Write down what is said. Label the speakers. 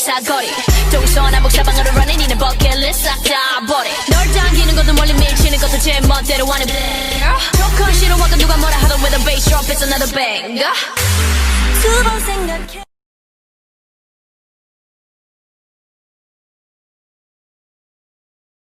Speaker 1: 사거리 동선 한복사방으로 running in a bucket list 싹다 버리 널 당기는 것도 멀리 밀치는 것도 제 멋대로 하는 blah 조건 싫어 와가 누가 뭐라 하던 with a bass drop it's another banger